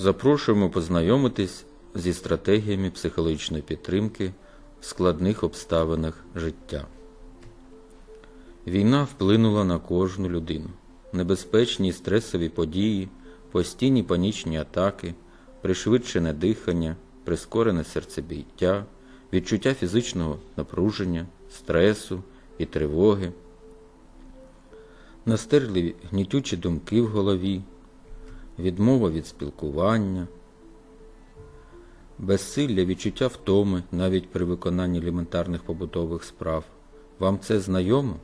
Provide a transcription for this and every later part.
Запрошуємо познайомитись зі стратегіями психологічної підтримки в складних обставинах життя. Війна вплинула на кожну людину. Небезпечні стресові події, постійні панічні атаки, пришвидшене дихання, прискорене серцебиття, відчуття фізичного напруження, стресу і тривоги, настирливі гнітючі думки в голові, відмова від спілкування, безсилля відчуття втоми навіть при виконанні елементарних побутових справ. Вам це знайомо?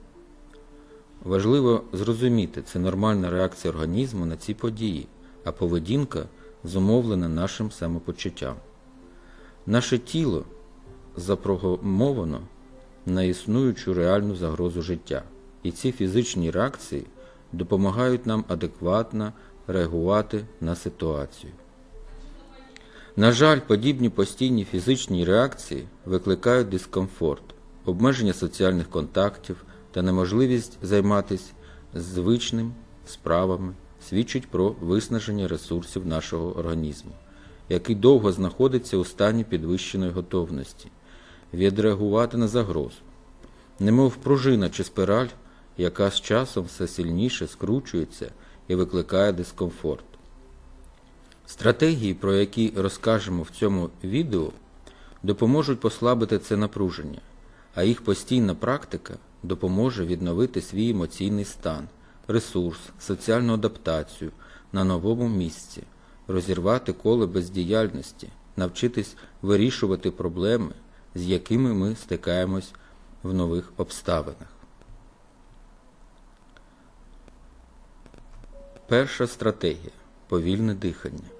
Важливо зрозуміти, це нормальна реакція організму на ці події, а поведінка зумовлена нашим самопочуттям. Наше тіло запрограмовано на існуючу реальну загрозу життя, і ці фізичні реакції допомагають нам адекватно реагувати на ситуацію. На жаль, подібні постійні фізичні реакції викликають дискомфорт, обмеження соціальних контактів та неможливість займатися звичним справами свідчить про виснаження ресурсів нашого організму, який довго знаходиться у стані підвищеної готовності, відреагувати на загрозу, немов пружина чи спираль, яка з часом все сильніше скручується і викликає дискомфорт. Стратегії, про які розкажемо в цьому відео, допоможуть послабити це напруження, а їх постійна практика допоможе відновити свій емоційний стан, ресурс, соціальну адаптацію на новому місці, розірвати коло бездіяльності, навчитись вирішувати проблеми, з якими ми стикаємось в нових обставинах. Перша стратегія повільне дихання.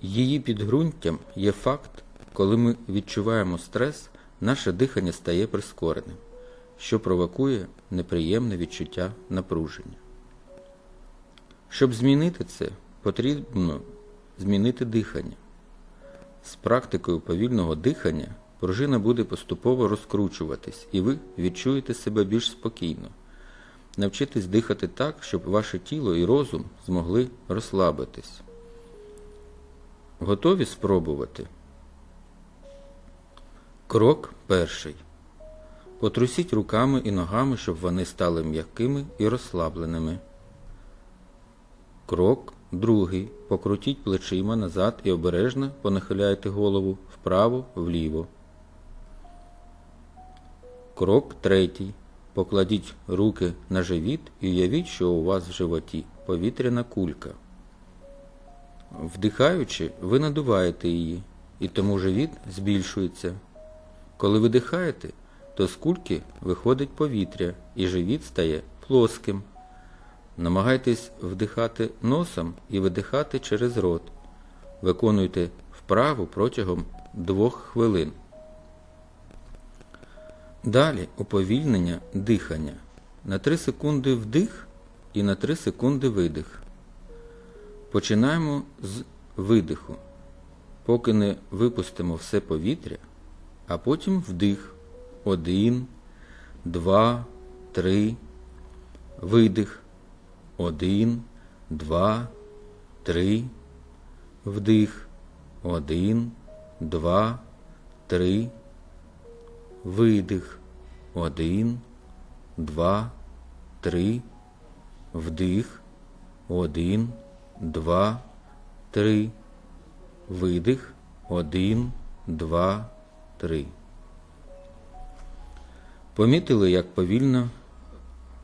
Її підґрунтям є факт, коли ми відчуваємо стрес, наше дихання стає прискореним, що провокує неприємне відчуття напруження. Щоб змінити це, потрібно змінити дихання. З практикою повільного дихання пружина буде поступово розкручуватись, і ви відчуєте себе більш спокійно. Навчитись дихати так, щоб ваше тіло і розум змогли розслабитись. Готові спробувати? Крок перший. Потрусіть руками і ногами, щоб вони стали м'якими і розслабленими. Крок другий. Покрутіть плечима назад і обережно понахиляйте голову вправо-вліво. Крок третій. Покладіть руки на живіт і уявіть, що у вас в животі повітряна кулька. Вдихаючи, ви надуваєте її, і тому живіт збільшується. Коли видихаєте, то з кульки виходить повітря, і живіт стає плоским. Намагайтесь вдихати носом і видихати через рот. Виконуйте вправу протягом двох хвилин. Далі уповільнення дихання. На 3 секунди вдих і на 3 секунди видих. Починаємо з видиху, поки не випустимо все повітря, а потім вдих. Один, два, три. Видих. Один, два, три. Вдих. Один, два, три. Видих. Один, два, три. Вдих. Один, два, три. Видих. Один, два, три. Помітили, як повільно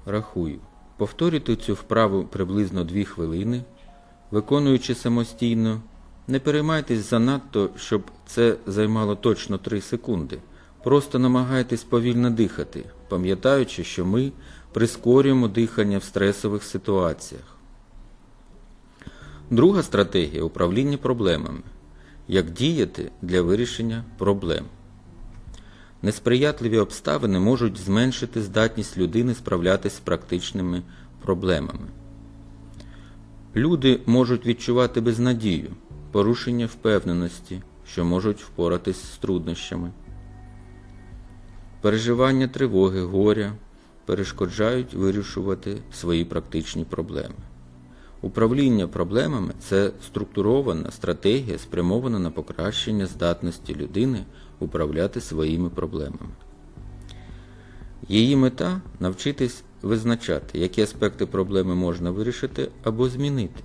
рахую. Повторюйте цю вправу приблизно 2 хвилини, виконуючи самостійно. Не переймайтесь занадто, щоб це займало точно 3 секунди. Просто намагайтесь повільно дихати, пам'ятаючи, що ми прискорюємо дихання в стресових ситуаціях. Друга стратегія управління проблемами. Як діяти для вирішення проблем. Несприятливі обставини можуть зменшити здатність людини справлятися з практичними проблемами. Люди можуть відчувати безнадію, порушення впевненості, що можуть впоратись з труднощами. Переживання тривоги, горя перешкоджають вирішувати свої практичні проблеми. Управління проблемами це структурована стратегія, спрямована на покращення здатності людини управляти своїми проблемами. Її мета навчитись визначати, які аспекти проблеми можна вирішити або змінити.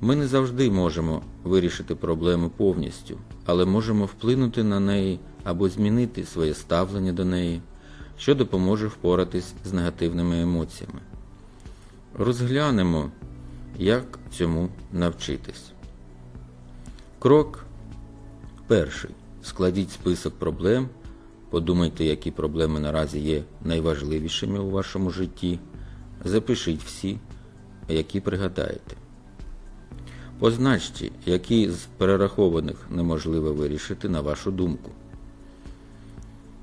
Ми не завжди можемо вирішити проблему повністю, але можемо вплинути на неї або змінити своє ставлення до неї, що допоможе впоратись з негативними емоціями. Розглянемо, як цьому навчитись. Крок перший. Складіть список проблем, подумайте, які проблеми наразі є найважливішими у вашому житті. Запишіть всі, які пригадаєте. Позначте, які з перерахованих неможливо вирішити на вашу думку.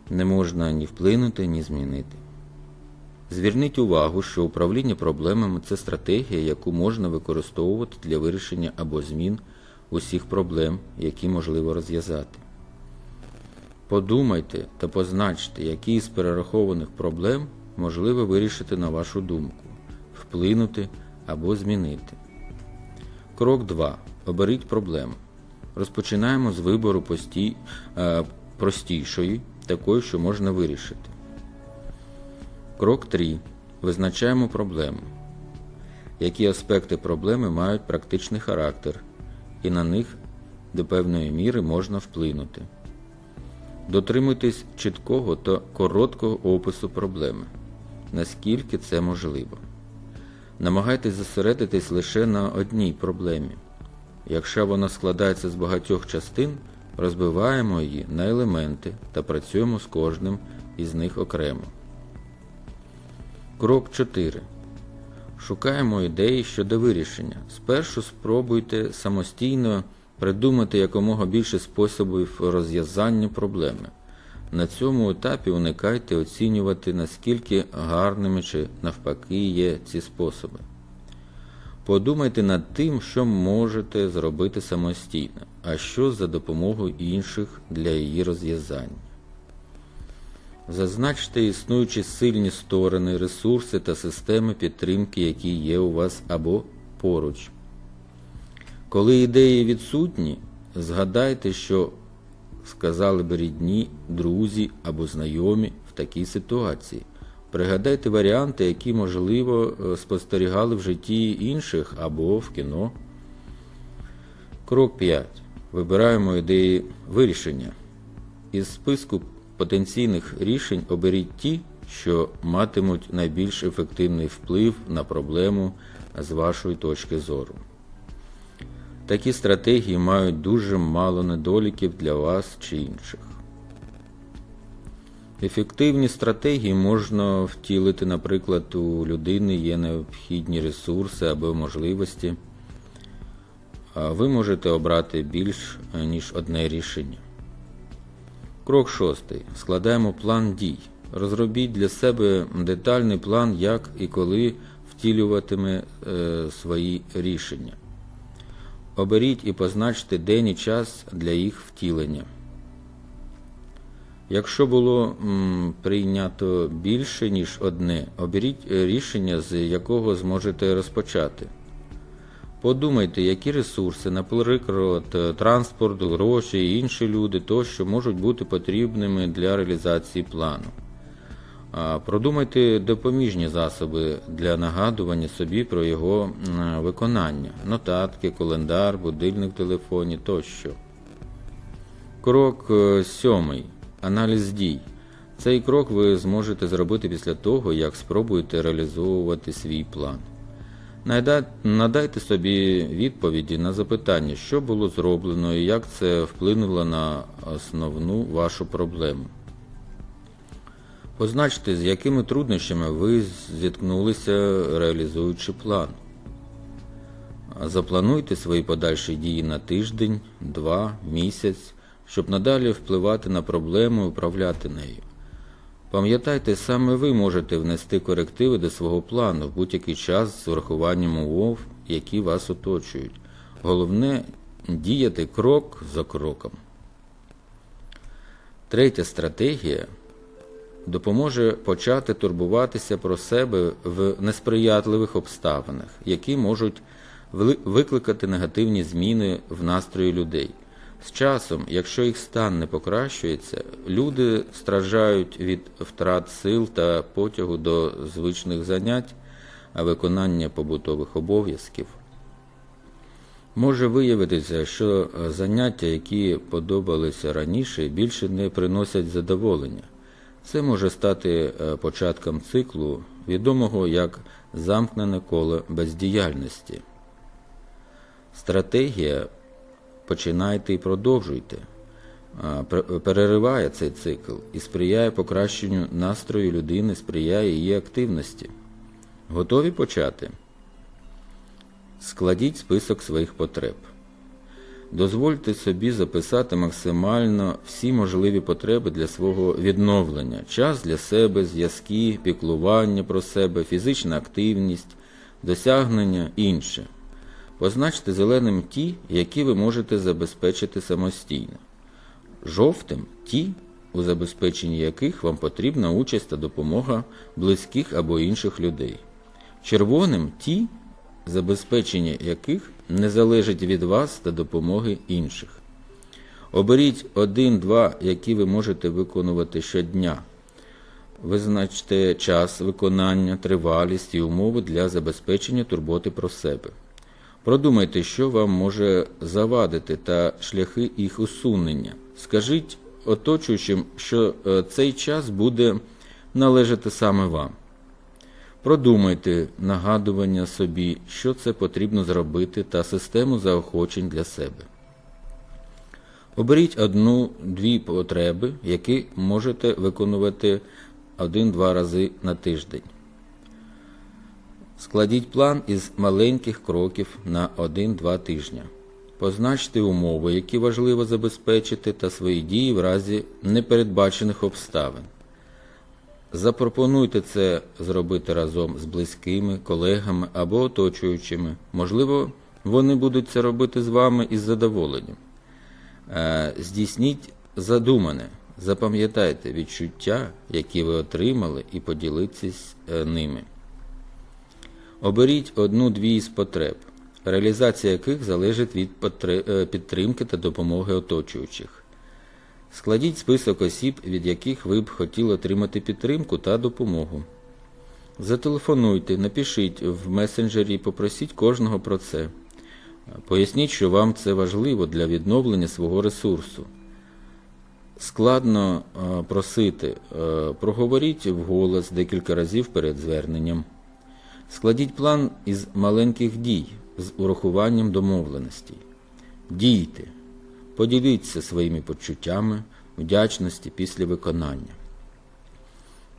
Не можна ні вплинути, ні змінити. Зверніть увагу, що управління проблемами це стратегія, яку можна використовувати для вирішення або змін усіх проблем, які можливо розв'язати. Подумайте та позначте, які з перерахованих проблем можливо вирішити на вашу думку, вплинути або змінити. Крок 2. Оберіть проблему. Розпочинаємо з вибору пості, е, простішої, такої, що можна вирішити. Крок 3. Визначаємо проблему. Які аспекти проблеми мають практичний характер, і на них до певної міри можна вплинути. Дотримуйтесь чіткого та короткого опису проблеми, наскільки це можливо. Намагайтесь зосередитись лише на одній проблемі. Якщо вона складається з багатьох частин, розбиваємо її на елементи та працюємо з кожним із них окремо. Крок 4. Шукаємо ідеї щодо вирішення. Спершу спробуйте самостійно придумати якомога більше способів розв'язання проблеми. На цьому етапі уникайте оцінювати, наскільки гарними чи навпаки є ці способи. Подумайте над тим, що можете зробити самостійно, а що за допомогою інших для її розв'язання. Зазначте існуючі сильні сторони, ресурси та системи підтримки, які є у вас або поруч. Коли ідеї відсутні, згадайте, що сказали б рідні, друзі або знайомі в такій ситуації. Пригадайте варіанти, які, можливо, спостерігали в житті інших або в кіно. Крок 5. Вибираємо ідеї вирішення. Із списку потенційних рішень оберіть ті, що матимуть найбільш ефективний вплив на проблему з вашої точки зору. Такі стратегії мають дуже мало недоліків для вас чи інших. Ефективні стратегії можна втілити, наприклад, у людини є необхідні ресурси або можливості. Ви можете обрати більш ніж одне рішення. Крок шостий. Складаємо план дій. Розробіть для себе детальний план, як і коли втілюватиме е, свої рішення. Оберіть і позначте день і час для їх втілення. Якщо було м, прийнято більше, ніж одне, оберіть рішення, з якого зможете розпочати. Подумайте, які ресурси, наприклад, транспорт, гроші і інші люди тощо можуть бути потрібними для реалізації плану. Продумайте допоміжні засоби для нагадування собі про його виконання, нотатки, календар, будильник в телефоні тощо. Крок е, сьомий. Аналіз дій. Цей крок ви зможете зробити після того, як спробуєте реалізовувати свій план. Надайте собі відповіді на запитання, що було зроблено і як це вплинуло на основну вашу проблему. Позначте, з якими труднощами ви зіткнулися, реалізуючи план. Заплануйте свої подальші дії на тиждень, два, місяць, щоб надалі впливати на проблему і управляти нею. Пам'ятайте, саме ви можете внести корективи до свого плану в будь-який час з урахуванням умов, які вас оточують. Головне діяти крок за кроком. Третя стратегія допоможе почати турбуватися про себе в несприятливих обставинах, які можуть викликати негативні зміни в настрої людей. З часом, якщо їх стан не покращується, люди страждають від втрат сил та потягу до звичних занять, а виконання побутових обов'язків. Може виявитися, що заняття, які подобалися раніше, більше не приносять задоволення. Це може стати е, початком циклу, відомого як замкнене коло бездіяльності. Стратегія починайте і продовжуйте. Перериває цей цикл і сприяє покращенню настрою людини, сприяє її активності. Готові почати? Складіть список своїх потреб. Дозвольте собі записати максимально всі можливі потреби для свого відновлення, час для себе, зв'язки, піклування про себе, фізична активність, досягнення інше. Позначте зеленим ті, які ви можете забезпечити самостійно. Жовтим ті, у забезпеченні яких вам потрібна участь та допомога близьких або інших людей. Червоним ті, забезпечення яких не залежить від вас та допомоги інших. Оберіть один-два, які ви можете виконувати щодня. Визначте час виконання, тривалість і умови для забезпечення турботи про себе. Продумайте, що вам може завадити та шляхи їх усунення. Скажіть оточуючим, що е, цей час буде належати саме вам. Продумайте нагадування собі, що це потрібно зробити, та систему заохочень для себе. Оберіть одну-дві потреби, які можете виконувати один-два рази на тиждень. Складіть план із маленьких кроків на 1-2 тижня. Позначте умови, які важливо забезпечити, та свої дії в разі непередбачених обставин. Запропонуйте це зробити разом з близькими, колегами або оточуючими. Можливо, вони будуть це робити з вами із задоволенням. Е, Здійсніть задумане, запам'ятайте відчуття, які ви отримали, і поділіться е, ними. Оберіть одну-дві із потреб, реалізація яких залежить від е, підтримки та допомоги оточуючих. Складіть список осіб, від яких ви б хотіли отримати підтримку та допомогу. Зателефонуйте, напишіть в месенджері і попросіть кожного про це. Поясніть, що вам це важливо для відновлення свого ресурсу. Складно е, просити, е, проговоріть вголос декілька разів перед зверненням. Складіть план із маленьких дій з урахуванням домовленостей. Дійте. Поділіться своїми почуттями вдячності після виконання.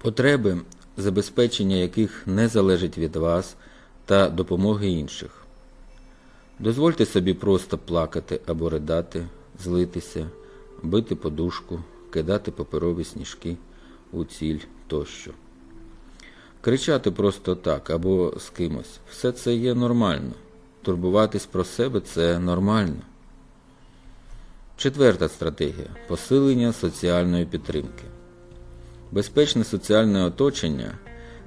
Потреби, забезпечення яких не залежить від вас та допомоги інших. Дозвольте собі просто плакати або ридати, злитися, бити подушку, кидати паперові сніжки у ціль тощо. Кричати просто так або з кимось. Все це є нормально. Турбуватись про себе це нормально. Четверта стратегія посилення соціальної підтримки. Безпечне соціальне оточення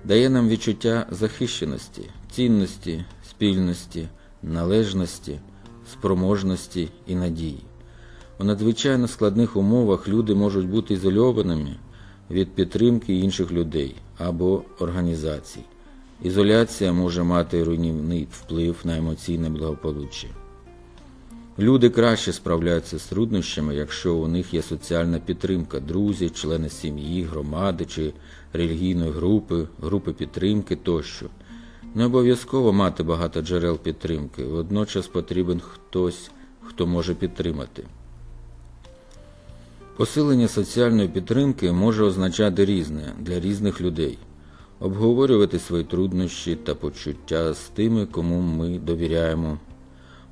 дає нам відчуття захищеності, цінності, спільності, належності, спроможності і надії. У надзвичайно складних умовах люди можуть бути ізольованими від підтримки інших людей або організацій. Ізоляція може мати руйнівний вплив на емоційне благополуччя. Люди краще справляються з труднощами, якщо у них є соціальна підтримка, друзі, члени сім'ї, громади чи релігійної групи, групи підтримки тощо. Не обов'язково мати багато джерел підтримки, водночас потрібен хтось, хто може підтримати. Посилення соціальної підтримки може означати різне для різних людей. Обговорювати свої труднощі та почуття з тими, кому ми довіряємо,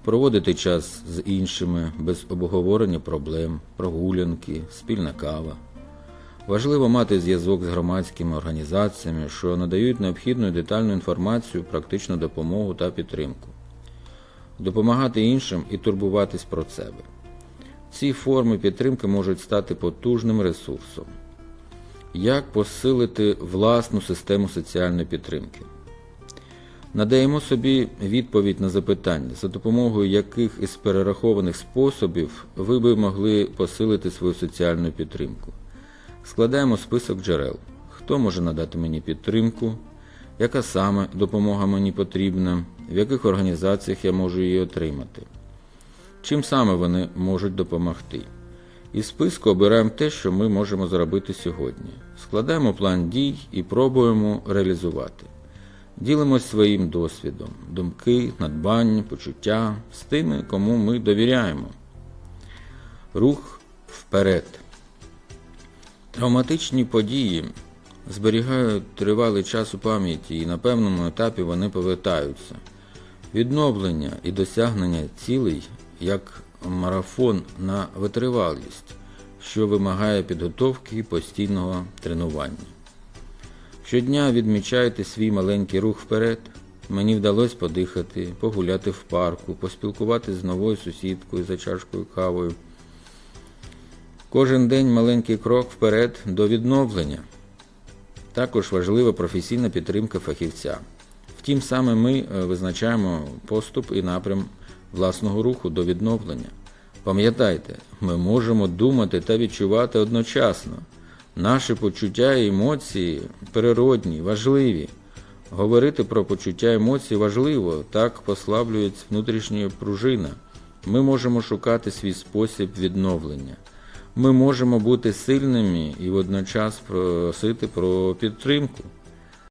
проводити час з іншими без обговорення проблем, прогулянки, спільна кава. Важливо мати зв'язок з громадськими організаціями, що надають необхідну детальну інформацію, практичну допомогу та підтримку. Допомагати іншим і турбуватись про себе. Ці форми підтримки можуть стати потужним ресурсом. Як посилити власну систему соціальної підтримки? Надаємо собі відповідь на запитання, за допомогою яких із перерахованих способів ви би могли посилити свою соціальну підтримку. Складаємо список джерел. Хто може надати мені підтримку, яка саме допомога мені потрібна, в яких організаціях я можу її отримати. Чим саме вони можуть допомогти? Із списку обираємо те, що ми можемо зробити сьогодні. Складаємо план дій і пробуємо реалізувати. Ділимось своїм досвідом, думки, надбання, почуття з тими, кому ми довіряємо. Рух вперед. Травматичні події зберігають тривалий час у пам'яті і на певному етапі вони повертаються. Відновлення і досягнення цілей як марафон на витривалість, що вимагає підготовки і постійного тренування. Щодня відмічайте свій маленький рух вперед. Мені вдалося подихати, погуляти в парку, поспілкуватися з новою сусідкою за чашкою кавою. Кожен день маленький крок вперед до відновлення. Також важлива професійна підтримка фахівця. Втім, саме ми е, визначаємо поступ і напрям власного руху до відновлення. Пам'ятайте, ми можемо думати та відчувати одночасно. Наші почуття і емоції природні, важливі. Говорити про почуття і емоції важливо, так послаблюється внутрішня пружина. Ми можемо шукати свій спосіб відновлення. Ми можемо бути сильними і водночас просити про підтримку.